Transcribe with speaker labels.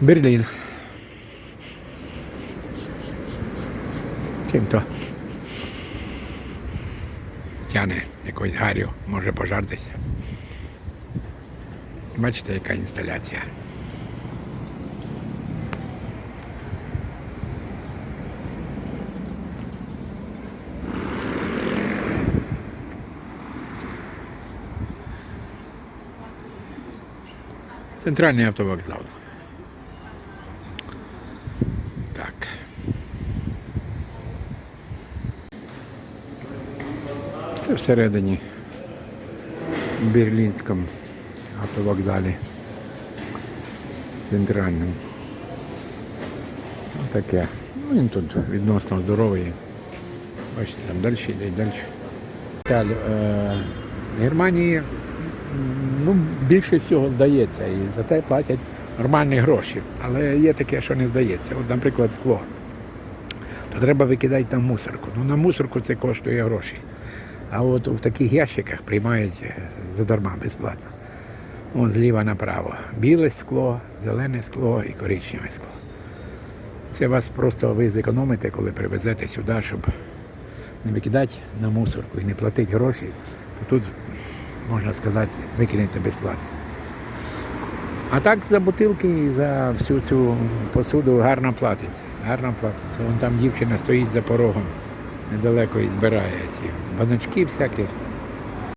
Speaker 1: Берлін. Чим то? Тяне якоюсь гарю, може пожартися. Бачите, яка інсталяція. Центральний автовокзал. Так. Все всередині Берлінському автовокзалі. Центральному. Ну, таке. Ну, він тут відносно здоровий. Бачите, там далі йде, далі. Далі, е, Германії ну, більше всього здається, і за те платять нормальні гроші. Але є таке, що не здається. От, наприклад, скло. То треба викидати на мусорку. Ну, на мусорку це коштує гроші. А от в таких ящиках приймають е, задарма, безплатно. Вон зліва направо. Біле скло, зелене скло і коричневе скло. Це вас просто ви зекономите, коли привезете сюди, щоб не викидати на мусорку і не платити гроші, то тут, можна сказати, викинете безплатно. А так за бутилки і за всю цю посуду гарно платиться. Гарно платиться. Вон там дівчина стоїть за порогом недалеко і збирає ці баночки всякі.